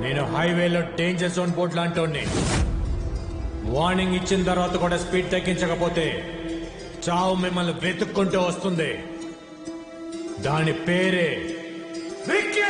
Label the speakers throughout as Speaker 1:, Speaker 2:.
Speaker 1: నేను హైవేలో danger zone board లాంటి వార్నింగ్ ఇచ్చిన తర్వాత కూడా స్పీడ్ తగ్గించకపోతే చావు మిమ్మల్ని వెతుక్కుంటూ వస్తుంది. దాని పేరే విక్కీ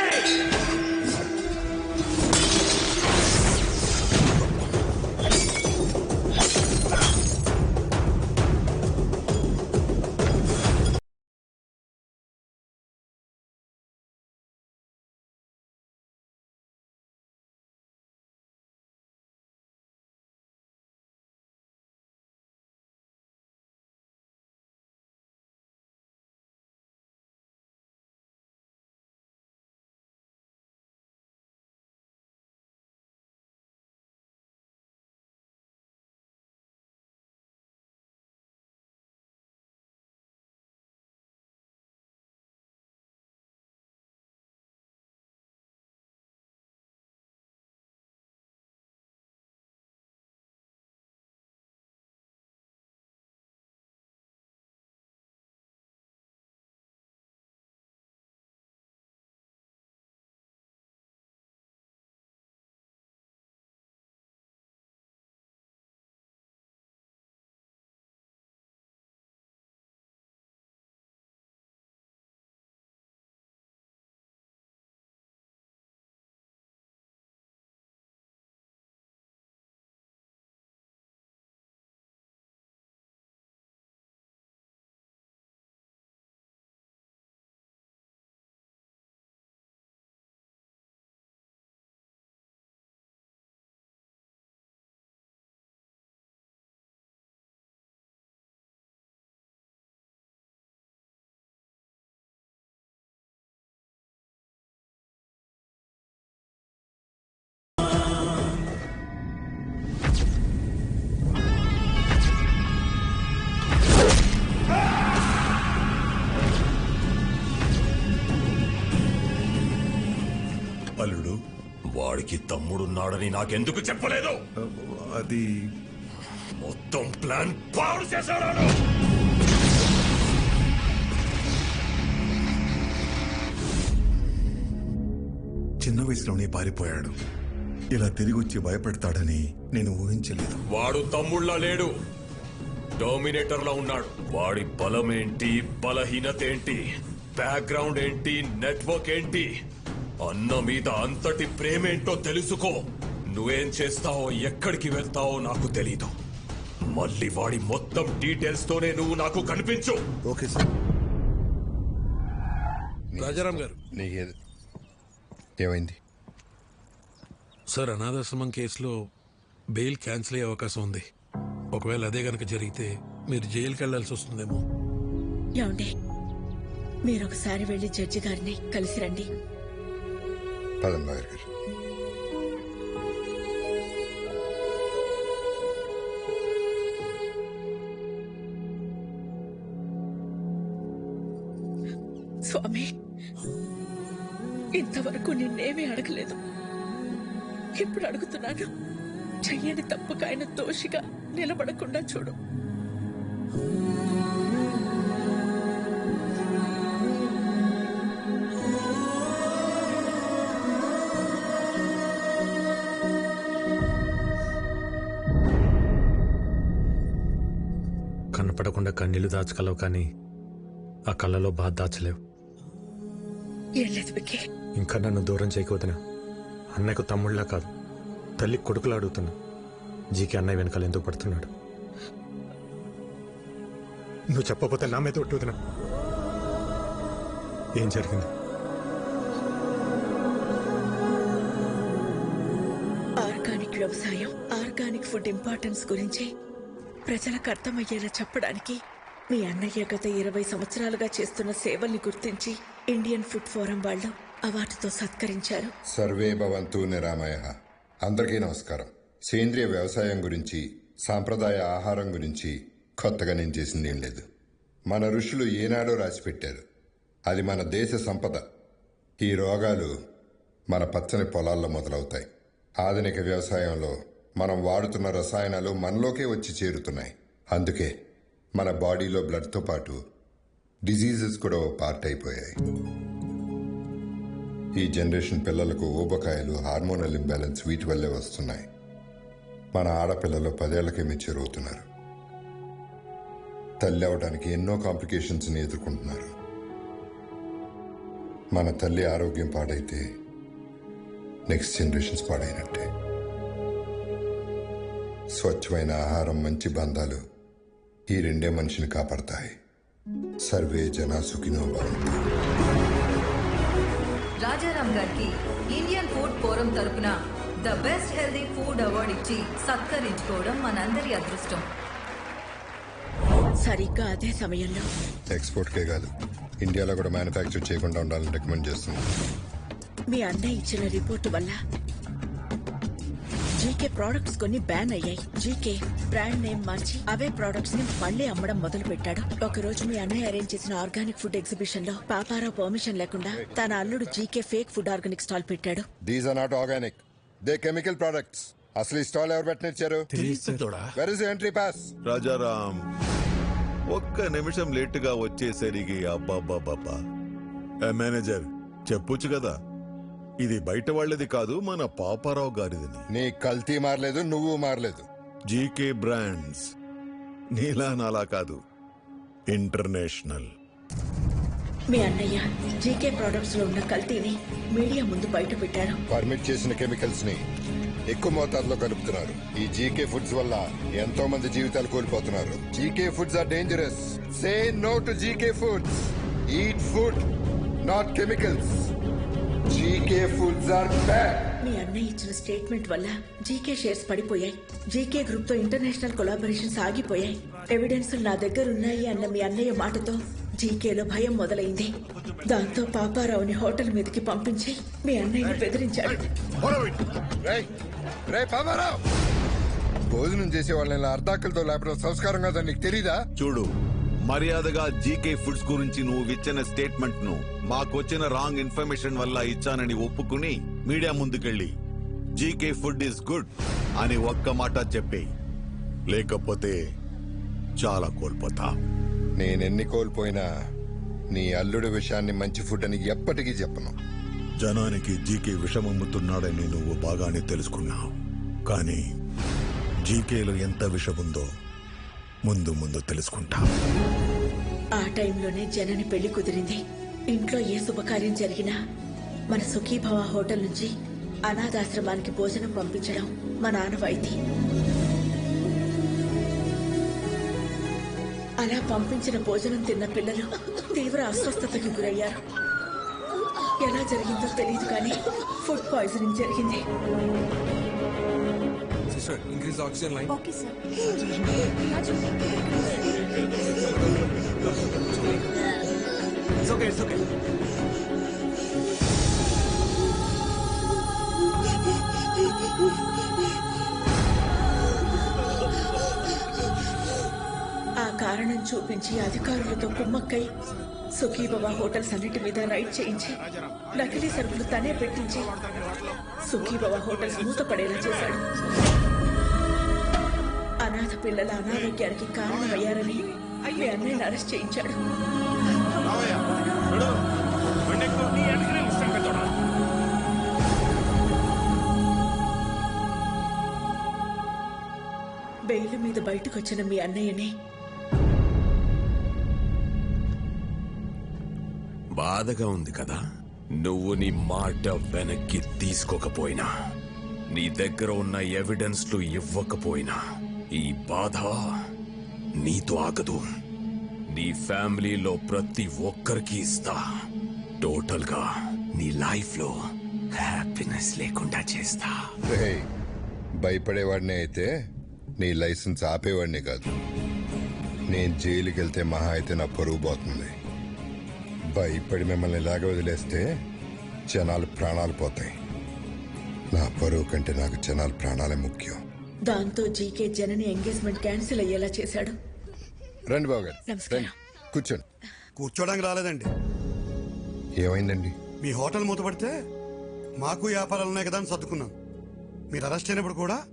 Speaker 2: వాడికి తమ్ముడున్నాడని నాకెందుకు చెప్పలేదు?
Speaker 3: అది
Speaker 2: మొత్తం ప్లాన్ పాడు చేశాడు!
Speaker 3: చిన్న వయసులోనే పారిపోయాడు. ఇలా తిరిగి వచ్చి భయపెడతాడని నేను ఊహించలేదు.
Speaker 2: వాడు తమ్ముళ్ళ లేడు. డామినేటర్ లా ఉన్నాడు. వాడి బలం ఏంటి బలహీనత ఏంటి? బ్యాక్గ్రౌండ్ ఏంటి? నెట్వర్క్ ఏంటి? అన్న మీద అంతటి ప్రేమేంటో తెలుసుకో. నువ్వేం చేస్తావో ఎక్కడికి వెళ్తావో నాకు తెలీదు. మళ్ళీ వాడి మొత్తం డీటెయిల్స్ తోనే నువ్వు నాకు కనిపించు.
Speaker 3: Okay sir.
Speaker 4: రాజారాం గారు.
Speaker 5: నీకేది? ఏమైంది?
Speaker 4: సార్ అనాథాశ్రమం కేసులో బెయిల్ క్యాన్సిల్ అయ్యే అవకాశం ఉంది. ఒకవేళ అదే గనక జరిగితే మీరు జైలుకి వెళ్ళాల్సి వస్తుందేమో.
Speaker 6: ఏమండి? మీరు ఒకసారి వెళ్ళి జడ్జి గారిని కలిసి రండి.
Speaker 5: పదం లాయర్ గారు
Speaker 6: స్వామి ఇంతవరకు నిన్నేమీ అడగలేదు. ఇప్పుడు అడుగుతున్నాను? చెయ్యని తప్పకాయన దోషిగా నిలబడకుండా చూడు.
Speaker 1: కనపడకుండా కన్నీళ్ళు దాచగలవు కానీ ఆ కళ్ళలో బాధ దాచలేవు. ఇంకా నన్ను దూరం చేయకపోతున్నా. అన్నయ్యకు తమ్ముళ్ళ కాదు. తల్లి కొడుకులు అడుగుతున్నా. జీకి అన్నయ్య వెనకాల ఎందుకు పడుతున్నాడు? నువ్వు చెప్పకపోతే నా మీద ఒట్టుతున్నా ఏం జరిగింది?
Speaker 6: ఆర్గానిక్ వ్యవసాయం ఆర్గానిక్ ఫుడ్ ఇంపార్టెన్స్ గురించి ప్రజలకు అర్థమయ్యేలా చెప్పడానికి మీ అన్నయ్య గత ఇరవై సంవత్సరాలుగా చేస్తున్న సేవల్ని గుర్తించి ఇండియన్ ఫుడ్ ఫోరం వాళ్ళు అవార్డుతో సత్కరించారు.
Speaker 5: సర్వే భవంతు నిరామయ అందరికీ నమస్కారం. సేంద్రియ వ్యవసాయం గురించి సాంప్రదాయ ఆహారం గురించి కొత్తగా నేను చేసింది ఏం లేదు. మన ఋషులు ఏనాడో రాసిపెట్టారు. అది మన దేశ సంపద. ఈ రోగాలు మన పచ్చని పొలాల్లో మొదలవుతాయి. ఆధునిక వ్యవసాయంలో మనం వాడుతున్న రసాయనాలు మనలోకే వచ్చి చేరుతున్నాయి. అందుకే మన బాడీలో బ్లడ్తో పాటు డిజీజెస్ కూడా ఓ పార్ట్ అయిపోయాయి. ఈ జనరేషన్ పిల్లలకు ఊబకాయలు హార్మోనల్ ఇంబ్యాలెన్స్ వీటి వల్లే వస్తున్నాయి. మన ఆడపిల్లలు పదేళ్ళకే మెచ్యూర్ అవుతున్నారు. తల్లి అవడానికి ఎన్నో కాంప్లికేషన్స్ని ఎదుర్కొంటున్నారు. మన తల్లి ఆరోగ్యం పాడైతే నెక్స్ట్ జనరేషన్స్ పాడైనట్టే. స్వచ్ఛమైన ఆహారం మంచి బంధాలు ఈ రెండే మనిషిని కాపాడతాయి. సర్వే జన సుఖినో భవంతు.
Speaker 7: రాజారాం గారికి ఇండియన్ ఫుడ్ ఫోరం తరపున the best healthy food award ఇచ్చి సత్కరించుకోవడం మనందరి అదృష్టం.
Speaker 6: సరిగ్గా అదే సమయంలో.
Speaker 5: ఎక్స్పోర్ట్కే కాదు ఇండియాలో కూడా మ్యానుఫ్యాక్చర్ చేయకుండా ఉండాలని రికమెండ్ చేస్తున్నాం.
Speaker 6: మీ అన్నయ్య ఇచ్చిన రిపోర్టు వల్ల జీకే ప్రోడక్ట్స్ కొన్ని బ్యాన్ అయ్యాయి. జీకే బ్రాండ్ నేమ్ మార్చి అవే ప్రోడక్ట్స్ని మళ్ళీ అమ్మడం మొదలు పెట్టాడు ఒక రోజు మీ అన్నయ్య అరేంజ్ చేసిన ఆర్గానిక్ ఫుడ్ ఎగ్జిబిషన్లో పాపారావు పర్మిషన్ లేకుండా తన అల్లుడు GK fake food organic stall పెట్టాడు.
Speaker 5: These are not organic they chemical products అసలు ఈ స్టాల్ ఎవరు పెట్టనిచ్చారు where is entry pass
Speaker 8: Rajaram ఒక్క నిమిషం లేటుగా వచ్చేసరికి అబ్బాబ్బాబ్బా ఏ మేనేజర్ చెప్పొచ్చు కదా? ఇది బయట వాళ్ళది కాదు మన పాపారావు గారిదని
Speaker 5: నీ కల్తీ మారలేదు నువ్వు మారలేదు.
Speaker 8: GK brands. నీలా నాలా కాదు ఇంటర్నేషనల్.
Speaker 6: మీ అన్నయ్య జీకే ప్రొడక్ట్స్లో ఉన్న కల్తీని మీడియా ముందు బయట పెట్టారు.
Speaker 5: పర్మిట్ చేసిన కెమికల్స్ని ఎక్కువ మోతాదులో కలుపుతున్నారు. ఈ జీకే ఫుడ్స్ వల్ల ఎంతో మంది జీవితాలు కోల్పోతున్నారు. GK foods are dangerous say no to GK foods eat food not chemicals GK foods are bad
Speaker 6: మీ అన్నయ్య ఇచ్చిన స్టేట్మెంట్ వల్ల జీకే షేర్స్ పడిపోయాయి. జీకే గ్రూప్తో ఇంటర్నేషనల్ కొలాబరేషన్స్ ఆగిపోయాయి. ఎవిడెన్స్ నా దగ్గర ఉన్నాయి అన్న మీ అన్నయ్య మాటతో జీకేలో భయం మొదలైంది. దాంతో పాపారావుని హోటల్ మీదకి పంపించి మీ అన్నయ్యని బెదిరించాడు.
Speaker 5: రేయ్, రేయ్ పాపారావు! భోజనం చేసే వాళ్ళని అర్ధాకలతో లేపడం సంస్కారం కదా నీకు తెలీదా?
Speaker 8: చూడు మర్యాదగా జీకే ఫుడ్స్ గురించి నువ్వు ఇచ్చిన స్టేట్మెంట్ను మాకొచ్చిన రాంగ్ ఇన్ఫర్మేషన్ వల్ల ఇచ్చానని ఒప్పుకుని మీడియా ముందుకెళ్ళి జీకే ఫుడ్ ఇస్ గుడ్ అని ఒక్క మాట చెప్పి లేకపోతే చాలా కోల్పోతా.
Speaker 5: నేనెన్ని కోల్పోయినా నీ అల్లుడి విషయాన్ని మంచి ఫుడ్ అని ఎప్పటికీ చెప్పను.
Speaker 8: జనానికి జీకే విషమమ్ముతున్నాడని నువ్వు బాగానే తెలుసుకున్నావు. కానీ జీకేలో ఎంత విషముందో ముందు ముందు తెలుసుకుంటా.
Speaker 6: ఆ టైంలోనే జనని పెళ్ళి కుదిరింది. ఇంట్లో ఏ శుభకార్యం జరిగినా మన సుఖీభవ హోటల్ నుంచి అనాథాశ్రమానికి భోజనం పంపించడం మా నాన్నవాయితీ అలా పంపించిన భోజనం తిన్న పిల్లలు తీవ్ర అస్వస్థతకి గురయ్యారు. ఎలా జరిగిందో తెలియదు కానీ ఫుడ్ పాయిజనింగ్ జరిగింది.
Speaker 9: Increase the oxygen line.
Speaker 7: Okay sir.
Speaker 6: ఆ కారణం చూపించి అధికారులతో కుమ్మక్కై సుఖీబాబా హోటల్స్ అన్నిటి మీద రైడ్ చేయించి నకిలీ సరుకులు తనే పెట్టించి సుఖీబాబా హోటల్స్ మూతపడేలా చేశాడు అనాథ పిల్లల అనారోగ్యానికి కారణమయ్యారని మీ అన్నయ్యని అరెస్ట్ చేయించాడు. బెయిల్ మీద బయటకొచ్చిన మీ అన్నయ్యని
Speaker 2: బాధగా ఉంది కదా? నువ్వు నీ మాట వెనక్కి తీసుకోకపోయినా నీ దగ్గర ఉన్న ఎవిడెన్స్లు ఇవ్వకపోయినా ఈ బాధ నీతో ఆగదు. నీ ఫ్యామిలీలో ప్రతి ఒక్కరికి ఇస్తా. టోటల్గా నీ లైఫ్లో హ్యాపీనెస్ లేకుండా చేస్తా.
Speaker 5: రేయ్, భయపడేవాడినే అయితే నీ లైసెన్స్ ఆపేవాడిని కాదు. నేను జైలుకి వెళ్తే మహా అయితే నా పరువు పోతుంది. భయపడి మిమ్మల్ని ఇలాగ వదిలేస్తే జనాలు ప్రాణాలు పోతాయి. నా పరువు కంటే నాకు జనాలు ప్రాణాలే ముఖ్యం.
Speaker 6: దాంతో జీకే జనని ఎంగేజ్మెంట్ క్యాన్సిల్ అయ్యేలా చేశాడు.
Speaker 5: రండి బాబు గారు. రండి. కూర్చోండి.
Speaker 10: కూర్చోడానికి రాలేదండి.
Speaker 5: ఏమైందండి?
Speaker 10: మీ హోటల్ మూతపడితే మాకు వ్యాపారాలు ఉన్నాయి కదా అని సర్దుకున్నాం. మీరు అరెస్ట్ అయినప్పుడు కూడా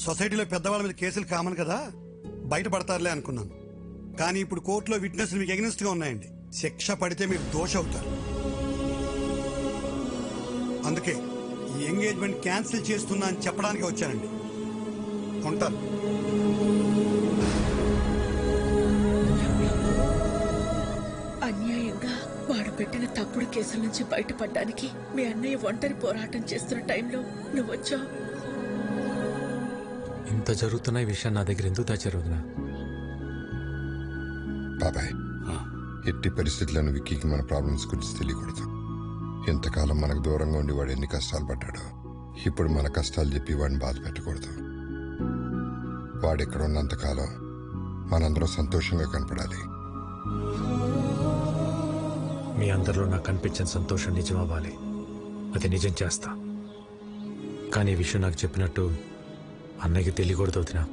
Speaker 10: సొసైటీలో పెద్దవాళ్ళ మీద కేసులు కామన్ కదా బయటపడతారులే అనుకున్నాను. కానీ ఇప్పుడు కోర్టులో విట్నెస్లు మీకు ఎగ్నెస్ట్గా ఉన్నాయండి. శిక్ష పడితే మీరు దోష అవుతారు అందుకే ఈ ఎంగేజ్మెంట్ క్యాన్సిల్ చేస్తున్నా అని చెప్పడానికి వచ్చానండి. ఉంటాను
Speaker 6: అన్యాయంగా వాడు పెట్టిన తప్పుడు కేసుల నుంచి బయటపడడానికి మీ అన్నయ్య ఒంటరి పోరాటం చేస్తున్న టైంలో నువ్వు వచ్చావు
Speaker 1: ఇంత జరుగుతున్న ఈ విషయం నా దగ్గర ఎందుకు దాచారు వదినా?
Speaker 5: బాబాయ్ ఎట్టి పరిస్థితులను విక్కీకి మన ప్రాబ్లమ్స్ గురించి తెలియకూడదు. ఎంతకాలం మనకు దూరంగా ఉండి వాడు ఎన్ని కష్టాలు పడ్డాడో ఇప్పుడు మన కష్టాలు చెప్పి వాడిని బాధ పెట్టకూడదు. వాడు ఉన్నంతకాలం మనందరం సంతోషంగా కనపడాలి.
Speaker 1: మీ అందరిలో నాకు కనిపించిన సంతోషం నిజం అవ్వాలి అది నిజం చేస్తా. కానీ ఈ విషయం నాకు చెప్పినట్టు అన్నయ్యకి తెలియకూడదు వదినా.